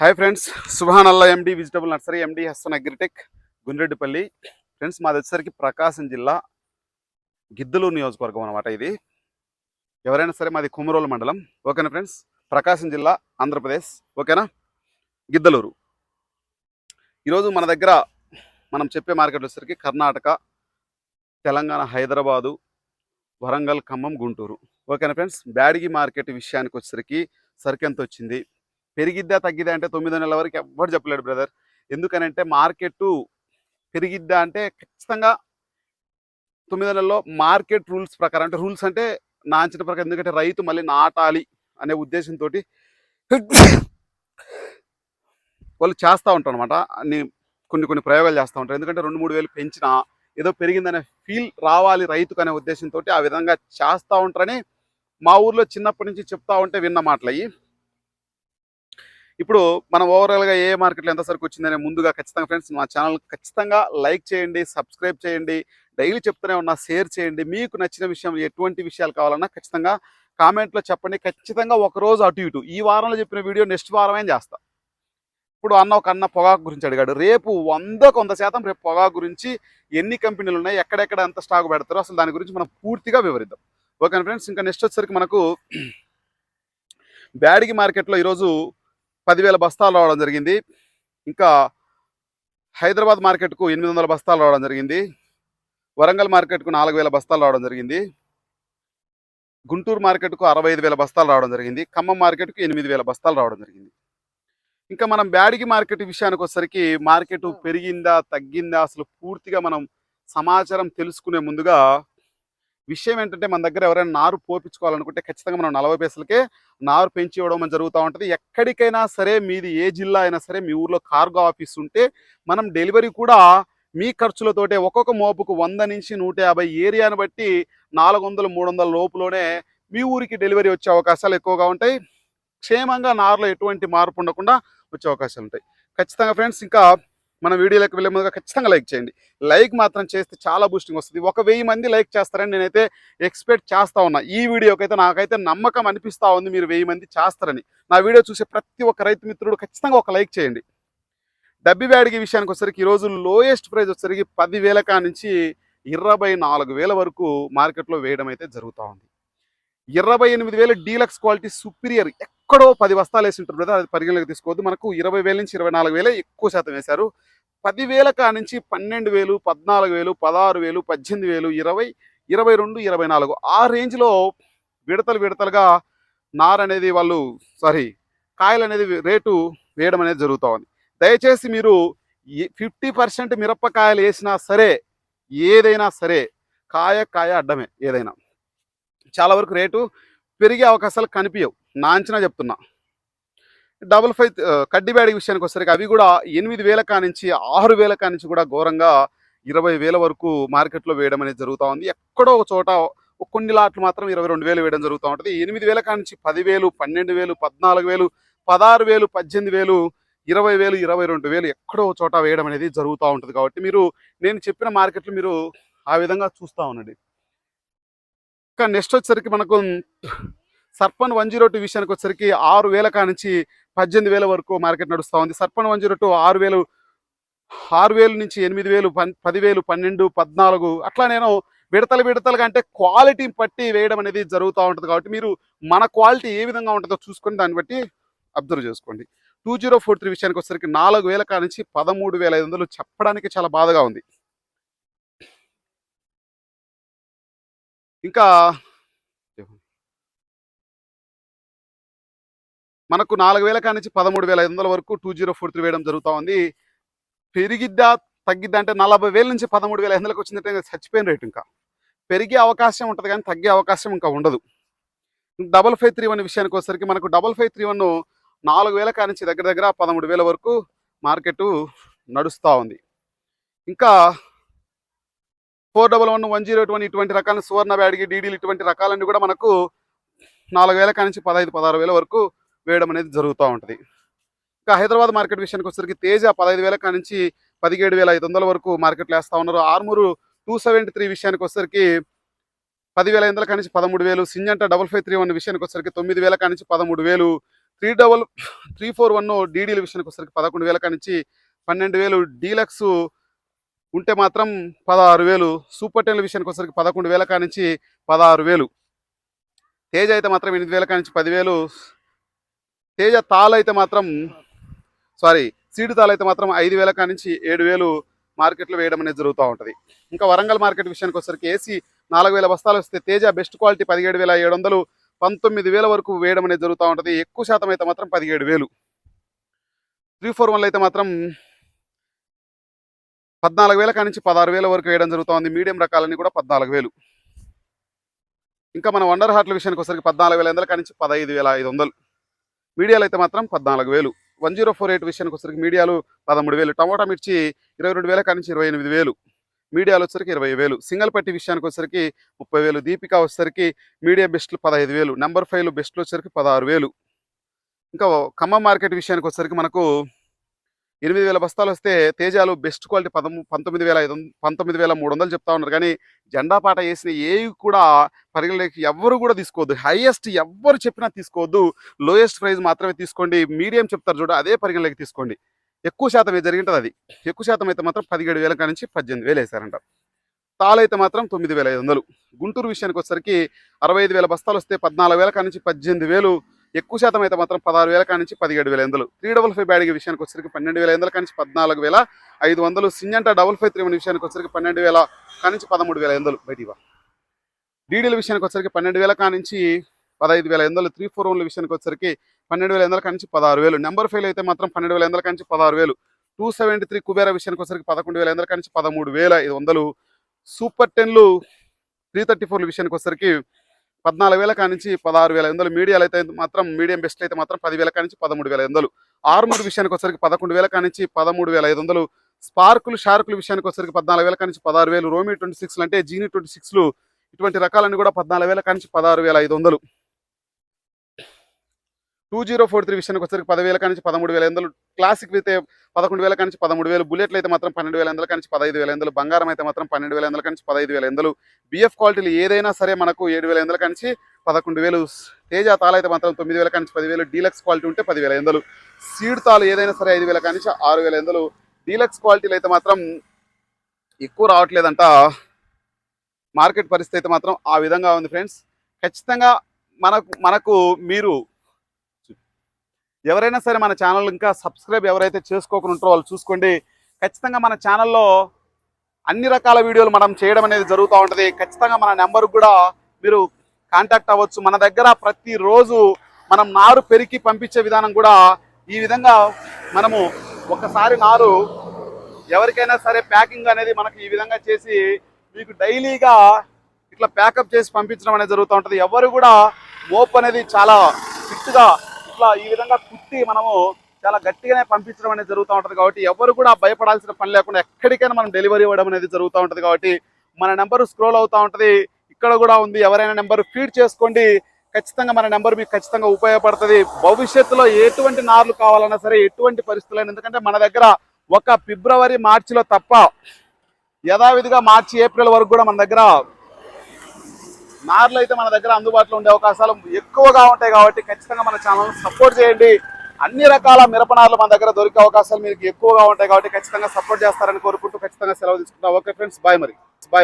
Hi friends Subhan Allah MD vegetable nursery MD Hassan agritech Gundreddipalli friends మాది వచ్చేసరికి ప్రకాశం జిల్లా గిద్దలూరు నియోజకవర్గం అనమాట ఇది. ఎవరైనా సరే మాది కుమరోలు మండలం. ఓకేనా ఫ్రెండ్స్ ప్రకాశం జిల్లా ఆంధ్రప్రదేశ్. ఓకేనా? గిద్దలూరు. ఈరోజు మన దగ్గర మనం చెప్పే మార్కెట్ వచ్చేసరికి కర్ణాటక తెలంగాణ హైదరాబాదు వరంగల్ ఖమ్మం గుంటూరు. ఓకేనా ఫ్రెండ్స్ బ్యాడిగి మార్కెట్ విషయానికి వచ్చేసరికి సరికెంత వచ్చింది? పెరిగిద్దా తగ్గిద్దా అంటే తొమ్మిదో నెలల వరకు ఎవ్వరు చెప్పలేడు బ్రదర్. ఎందుకనంటే మార్కెట్ పెరిగిద్దా అంటే ఖచ్చితంగా తొమ్మిదో నెలలో మార్కెట్ రూల్స్ ప్రకారం అంటే రూల్స్ అంటే నా అంచనా ప్రకారం ఎందుకంటే రైతు మళ్ళీ నాటాలి అనే ఉద్దేశంతో వాళ్ళు చేస్తూ ఉంటారు అనమాట అన్ని కొన్ని కొన్ని ప్రయోగాలు చేస్తూ ఉంటారు. ఎందుకంటే రెండు మూడు వేలు పెంచినా ఏదో పెరిగిందనే ఫీల్ రావాలి రైతుకు అనే ఉద్దేశంతో ఆ విధంగా చేస్తూ ఉంటారని మా ఊర్లో చిన్నప్పటి నుంచి చెప్తా ఉంటే విన్న మాటలు అయ్యి. ఇప్పుడు మనం ఓవరాల్గా ఏ మార్కెట్లో ఎంత సరుకు వచ్చిందనే ముందుగా ఖచ్చితంగా ఫ్రెండ్స్ మా ఛానల్ ఖచ్చితంగా లైక్ చేయండి సబ్స్క్రైబ్ చేయండి డైలీ చెప్తూనే ఉన్నా షేర్ చేయండి. మీకు నచ్చిన విషయం ఎటువంటి విషయాలు కావాలన్నా ఖచ్చితంగా కామెంట్లో చెప్పండి. ఖచ్చితంగా ఒక రోజు అటు ఇటు. ఈ వారంలో చెప్పిన వీడియో నెక్స్ట్ వారమే చేస్తా? ఇప్పుడు అన్న ఒక అన్న పొగాకు గురించి అడిగాడు. రేపు వంద కొంత శాతం రేపు పొగాకు గురించి ఎన్ని కంపెనీలు ఉన్నాయి ఎక్కడెక్కడ ఎంత స్టాక్ పెడతారో అసలు దాని గురించి మనం పూర్తిగా వివరిద్దాం. ఓకే ఫ్రెండ్స్ ఇంకా నెక్స్ట్ వచ్చేసరికి మనకు బ్యాడిగి మార్కెట్లో ఈరోజు పదివేల బస్తాలు రావడం జరిగింది. ఇంకా హైదరాబాద్ మార్కెట్కు ఎనిమిది వందల బస్తాలు రావడం జరిగింది. వరంగల్ మార్కెట్కు నాలుగు వేల బస్తాలు రావడం జరిగింది. గుంటూరు మార్కెట్కు అరవై ఐదు వేల బస్తాలు రావడం జరిగింది. ఖమ్మం మార్కెట్కు ఎనిమిది వేల బస్తాలు రావడం జరిగింది. ఇంకా మనం బ్యాడిగి మార్కెట్ విషయానికి వచ్చేసరికి మార్కెట్ పెరిగిందా తగ్గిందా అసలు పూర్తిగా మనం సమాచారం తెలుసుకునే ముందుగా విషయం ఏంటంటే మన దగ్గర ఎవరైనా నారు పోపించుకోవాలనుకుంటే ఖచ్చితంగా మనం నలభై పైసలకే నారు పెంచి ఇవ్వడం జరుగుతూ ఉంటుంది. ఎక్కడికైనా సరే మీది ఏ జిల్లా అయినా సరే మీ ఊర్లో కార్గో ఆఫీస్ ఉంటే మనం డెలివరీ కూడా మీ ఖర్చులతోటే ఒక్కొక్క మోపుకు వంద నుంచి నూట యాభై ఏరియాను బట్టి నాలుగు వందలు మూడు వందల లోపులోనే మీ ఊరికి డెలివరీ వచ్చే అవకాశాలు ఎక్కువగా ఉంటాయి. క్షేమంగా నారులో ఎటువంటి మార్పు ఉండకుండా వచ్చే అవకాశాలు ఉంటాయి. ఖచ్చితంగా ఫ్రెండ్స్ ఇంకా మన వీడియోలోకి వెళ్ళే ముందుగా ఖచ్చితంగా లైక్ చేయండి. లైక్ మాత్రం చేస్తే చాలా బూస్టింగ్ వస్తుంది. ఒక వెయ్యి మంది లైక్ చేస్తారని నేనైతే ఎక్స్పెక్ట్ చేస్తా ఉన్నా. ఈ వీడియోకైతే నాకైతే నమ్మకం అనిపిస్తూ ఉంది మీరు వెయ్యి మంది చేస్తారని. నా వీడియో చూసే ప్రతి ఒక్క రైతు మిత్రుడు ఖచ్చితంగా ఒక లైక్ చేయండి. డబ్బి బ్యాడిగి విషయానికి వచ్చేసరికి ఈరోజు లోయెస్ట్ ప్రైస్ వచ్చరికి పదివేల కా నుంచి ఇరవై నాలుగు వేల వరకు మార్కెట్లో వేయడం అయితే జరుగుతూ ఉంది. ఇరవై ఎనిమిది వేలు డీలక్స్ క్వాలిటీ సుపీరియర్ ఎక్కడో పది బస్తాలు వేసి ఉంటారు కదా అది పరిగణలోకి తీసుకోవద్దు. మనకు ఇరవై వేల నుంచి ఇరవై నాలుగు వేలే ఎక్కువ శాతం వేశారు. పదివేల కా నుంచి పన్నెండు వేలు పద్నాలుగు వేలు పదహారు వేలు పద్దెనిమిది వేలు ఇరవై ఇరవై రెండు ఇరవై నాలుగు ఆ రేంజ్లో విడతలు విడతలుగా నార్ అనేది వాళ్ళు సారీ కాయలు అనేది రేటు వేయడం అనేది జరుగుతూ ఉంది. దయచేసి మీరు ఫిఫ్టీ పర్సెంట్ మిరపకాయలు వేసినా సరే ఏదైనా సరే కాయ కాయ అడ్డమే ఏదైనా. చాలా వరకు రేటు పెరిగే అవకాశాలు కనిపించవు నా అంచనా చెప్తున్నా. డబుల్ ఫైవ్ కడ్డీ బ్యాడీ విషయానికి వచ్చేసరికి అవి కూడా ఎనిమిది వేల కానించి ఆరు వేల కానించి కూడా ఘోరంగా ఇరవై వేల వరకు మార్కెట్లో వేయడం అనేది జరుగుతూ ఉంది. ఎక్కడో ఒక చోట కొన్ని లాట్లు మాత్రం ఇరవై రెండు వేలు వేయడం జరుగుతూ ఉంటుంది. ఎనిమిది వేల కానించి పదివేలు పన్నెండు వేలు పద్నాలుగు వేలు పదహారు వేలు పద్దెనిమిది వేలు ఇరవై వేలు ఇరవై రెండు వేలు ఎక్కడో ఒక చోట వేయడం అనేది జరుగుతూ ఉంటుంది కాబట్టి మీరు నేను చెప్పిన మార్కెట్లు మీరు ఆ విధంగా చూస్తూ ఉండండి. ఇంకా నెక్స్ట్ వచ్చేసరికి మనకు సర్పన్ వన్ జీరో టూ విషయానికి వచ్చరికి ఆరు వేల కానుంచి పద్దెనిమిది వేల వరకు మార్కెట్ నడుస్తూ ఉంది. సర్పన్ వన్ జీరో టూ ఆరు వేలు ఆరు వేలు నుంచి ఎనిమిది వేలు పన్ పదివేలు పన్నెండు పద్నాలుగు అట్లా నేను విడతలు విడతలుగా అంటే క్వాలిటీ పట్టి వేయడం అనేది జరుగుతూ ఉంటుంది కాబట్టి మీరు మన క్వాలిటీ ఏ విధంగా ఉంటుందో చూసుకొని దాన్ని బట్టి అబ్జర్వ్ చేసుకోండి. టూ జీరో ఫోర్ త్రీ విషయానికి వచ్చేసరికి నాలుగు వేల కానించి పదమూడు వేల ఐదు వందలు చెప్పడానికి చాలా బాధగా ఉంది. ఇంకా మనకు నాలుగు వేల కానించి పదమూడు వేల ఐదు వందల వరకు టూ జీరో ఫోర్ త్రీ వేయడం జరుగుతూ ఉంది. పెరిగిద్దా తగ్గిద్దా అంటే నలభై వేల నుంచి పదమూడు వేల ఐదు వందలకు వచ్చిందంటే ఇంకా చచ్చిపోయిన రేటు ఇంకా. పెరిగే అవకాశం ఉంటుంది కానీ తగ్గే అవకాశం ఇంకా ఉండదు. డబల్ ఫైవ్ త్రీ వన్ విషయానికి వచ్చేసరికి మనకు డబల్ ఫైవ్ త్రీ వన్ నాలుగు వేల కానించి దగ్గర దగ్గర పదమూడు వేల వరకు మార్కెట్ నడుస్తూ ఉంది. ఇంకా four double one one zero one ఇటువంటి రకాల సువర్ణ బ్యాడ్గి డీడీలు ఇటువంటి రకాలన్నీ కూడా మనకు నాలుగు వేల కానించి పదహైదు పదహారు వేల వరకు వేయడం అనేది జరుగుతూ ఉంటుంది. ఇంకా హైదరాబాద్ మార్కెట్ విషయానికి వచ్చేసరికి తేజ పదహైదు వేల నుంచి పదిహేడు వేల ఐదు వందల వరకు మార్కెట్లో వేస్తూ ఉన్నారు. ఆర్మూరు టూ సెవెంటీ త్రీ విషయానికి వచ్చేసరికి పదివేల ఐదు వందల కానించి పదమూడు వేలు Syngenta double five three one విషయానికి వచ్చేసరికి తొమ్మిది వేల కానించి పదమూడు వేలు three double three four one డీడీల విషయానికి వచ్చేసరికి పదకొండు వేల కానించి పన్నెండు వేలు డీలక్స్ ఉంటే మాత్రం పదహారు వేలు సూపర్ టెన్ల విషయానికి వచ్చేసరికి పదకొండు వేల కానించి పదహారు వేలు. తేజ అయితే మాత్రం ఎనిమిది వేల కానించి పదివేలు తేజ తాల్ అయితే మాత్రం సారీ సీడ్ తాల్ అయితే మాత్రం ఐదు వేల కానించి ఏడు వేలు మార్కెట్లో వేయడం అనేది జరుగుతూ ఉంటుంది. ఇంకా వరంగల్ మార్కెట్ విషయానికి వచ్చేసరికి ఏసీ నాలుగు వేల బస్తాలు వస్తే తేజ బెస్ట్ క్వాలిటీ పదిహేడు వేల ఏడు వందలు పంతొమ్మిది వేల వరకు వేయడం అనేది జరుగుతూ ఉంటుంది. ఎక్కువ శాతం అయితే మాత్రం పదిహేడు వేలు. త్రీ ఫోర్ వన్లో అయితే మాత్రం పద్నాలుగు వేల కానించి పదహారు వేల వరకు వేయడం జరుగుతూ ఉంది. మీడియం రకాలన్నీ కూడా పద్నాలుగు వేలు. ఇంకా మన వండర్ హార్ట్ల విషయానికి వచ్చేసరికి పద్నాలుగు వేల వందల కానించి పదహైదు వేల ఐదు వందలు. మీడియాలు అయితే మాత్రం పద్నాలుగు వేలు. వన్ జీరో ఫోర్ ఎయిట్ విషయానికి వచ్చేసరికి మీడియాలు పదమూడు వేలు. టమోటా మిర్చి ఇరవై రెండు వేల కానించి ఇరవై ఎనిమిది వేలు. మీడియాలు వచ్చరికి ఇరవై వేలు. సింగల్ పట్టి విషయానికి వచ్చేసరికి ముప్పై వేలు. దీపిక వచ్చేసరికి మీడియా బెస్ట్లు పదహైదు వేలు. నెంబర్ ఫైవ్లు బెస్ట్లు వచ్చరికి పదహారు వేలు. ఇంకా ఖమ్మం మార్కెట్ విషయానికి వచ్చరికి మనకు ఎనిమిది వేల బస్తాలు వస్తే తేజాలు బెస్ట్ క్వాలిటీ పదము పంతొమ్మిది వేల ఐదు పంతొమ్మిది వేల మూడు వందలు చెప్తా ఉన్నారు. కానీ జెండా పాట వేసిన ఏవి కూడా పరిగణలోకి ఎవ్వరు కూడా తీసుకోవద్దు. హైయెస్ట్ ఎవ్వరు చెప్పినా తీసుకోవద్దు. లోయెస్ట్ ప్రైజ్ మాత్రమే తీసుకోండి. మీడియం చెప్తారు చూడ అదే పరిగణలోకి తీసుకోండి. ఎక్కువ శాతం జరిగింటుంది అది? ఎక్కువ శాతం అయితే మాత్రం పదిహేడు వేల నుంచి పద్దెనిమిది వేలు వేశారంట. తాలు మాత్రం తొమ్మిది వేల ఐదు వందలు. గుంటూరు విషయానికి వచ్చేసరికి అరవై ఐదు వేల బస్తాలు వస్తే పద్నాలుగు వేల కాడి నుంచి పద్దెనిమిది వేలు ఎక్కువ శాతం అయితే మాత్రం పదహారు వేల కానించి నుంచి పదిహేడు వేల ఎందులు. త్రీ డబుల్ ఫైవ్ బ్యాడ్కి విషయానికి వచ్చరికి పన్నెండు వేల ఎందుల కానించి నుంచి పద్నాలుగు వేల ఐదు వందలు. Syngenta double five three one విషయానికి వచ్చరికి పన్నెండు వేల కానించి నుంచి పదమూడు వేల ఎందులు. బయటివా డీడీల విషయానికి వచ్చేసరికి పన్నెండు వేల కానించి పదహైదు వేల ఎందులు. త్రీ ఫోర్ వన్ల విషయానికి వచ్చేసరికి పన్నెండు వేల ఎందుల కానించి పదహారు వేలు. నెంబర్ ఫైవ్ అయితే మాత్రం పన్నెండు వేల ఎందుల కానించి నుంచి పదహారు వేలు. టూ సెవెంటీ త్రీ కుబేర విషయానికి వచ్చరికి పదకొండు వేల ఎందుల కానించి నుంచి పదమూడు వేల ఐదు వందలు. సూపర్ టెన్లు త్రీ థర్టీ ఫోర్ల విషయానికి వచ్చరికి పద్నాలుగు వేల కానించి నుంచి పదహారు వేల ఎందులు. మీడియాలు అయితే మాత్రం మీడియం బెస్ట్ అయితే మాత్రం పదివేల కానించి నుంచి పదమూడు వేల ఎందులు. ఆర్మూర్ విషయానికి వచ్చరికి పదకొండు వేల కానించి పదమూడు వేల ఐదు వందలు స్పార్కులు షార్కులు విషయానికి వచ్చరికి పద్నాలుగు వేల కానించి పదహారు వేలు. రోమి ట్వంటీ సిక్స్లు అంటే జీని ట్వంటీ సిక్స్లు. ఇటువంటి రకాలన్నీ కూడా పద్నాలుగు వేల కానించి పదహారు వేల ఐదు వందలు. టూ జీరో ఫోర్ త్రీ విషయానికి వచ్చరికి పదివేల కాడి నుంచి పదమూడు వేల ఎందులు. క్లాసిక్ అయితే పదకొండు వేల కాడి నుంచి పదమూడు వేలు. బుల్లెట్లు అయితే మాత్రం పన్నెండు వేల ఎందుల నుంచి పదహైదు వేల ఎందులు. బంగారం అయితే మాత్రం పన్నెండు వేల ఎందుల కాడి నుంచి పదహైదు వేల ఎందులు. బిఎఫ్ క్వాలిటీలు ఏదైనా సరే మనకు ఏడు వేల ఎందుల కాడి నుంచి పదకొండు వేలు. తేజ తాళ అయితే మాత్రం తొమ్మిది వేల కాడి నుంచి పదివేలు. డీలక్స్ క్వాలిటీ ఉంటే పదివేల ఎందులు. సీడ్ తాలు ఏదైనా సరే ఐదు వేల కాడి నుంచి ఆరు వేల ఎందులు. డీలక్స్ క్వాలిటీలు అయితే మాత్రం ఎక్కువ రావట్లేదంట. మార్కెట్ పరిస్థితి అయితే మాత్రం ఆ విధంగా ఉంది ఫ్రెండ్స్ ఖచ్చితంగా మనకు మనకు మీరు ఎవరైనా సరే మన ఛానల్ ఇంకా సబ్స్క్రైబ్ ఎవరైతే చేసుకోకుండా ఉంటారో వాళ్ళు చూసుకోండి. ఖచ్చితంగా మన ఛానల్లో అన్ని రకాల వీడియోలు మనం చేయడం అనేది జరుగుతూ ఉంటుంది. ఖచ్చితంగా మన నెంబర్ కూడా మీరు కాంటాక్ట్ అవ్వచ్చు. మన దగ్గర ప్రతిరోజు మనం నారు పెరికి పంపించే విధానం కూడా ఈ విధంగా మనము ఒకసారి నారు ఎవరికైనా సరే ప్యాకింగ్ అనేది మనకు ఈ విధంగా చేసి మీకు డైలీగా ఇట్లా ప్యాకప్ చేసి పంపించడం అనేది జరుగుతూ ఉంటుంది. ఎవరు కూడా మోప్ అనేది చాలా ఫిట్గా ఇట్లా ఈ విధంగా కుట్టి మనము చాలా గట్టిగానే పంపించడం అనేది జరుగుతూ ఉంటుంది కాబట్టి ఎవరు కూడా భయపడాల్సిన పని లేకుండా ఎక్కడికైనా మనం డెలివరీ ఇవ్వడం అనేది జరుగుతూ ఉంటుంది కాబట్టి మన నెంబర్ స్క్రోల్ అవుతూ ఉంటుంది. ఇక్కడ కూడా ఉంది. ఎవరైనా నెంబర్ ఫీడ్ చేసుకోండి. ఖచ్చితంగా మన నెంబర్ మీకు ఖచ్చితంగా ఉపయోగపడుతుంది. భవిష్యత్తులో ఎటువంటి నార్లు కావాలన్నా సరే ఎటువంటి పరిస్థితులు ఎందుకంటే మన దగ్గర ఒక ఫిబ్రవరి మార్చిలో తప్ప యథావిధిగా మార్చి ఏప్రిల్ వరకు కూడా మన దగ్గర నార్లు అయితే మన దగ్గర అందుబాటులో ఉండే అవకాశాలు ఎక్కువగా ఉంటాయి కాబట్టి ఖచ్చితంగా మన ఛానల్ సపోర్ట్ చేయండి. అన్ని రకాల మిరపనార్లు మన దగ్గర దొరికే అవకాశాలు మీకు ఎక్కువగా ఉంటాయి కాబట్టి ఖచ్చితంగా సపోర్ట్ చేస్తారని కోరుకుంటూ ఖచ్చితంగా సెలవు తీసుకుంటాం. ఓకే ఫ్రెండ్స్ బాయ్ మరి. బాయ్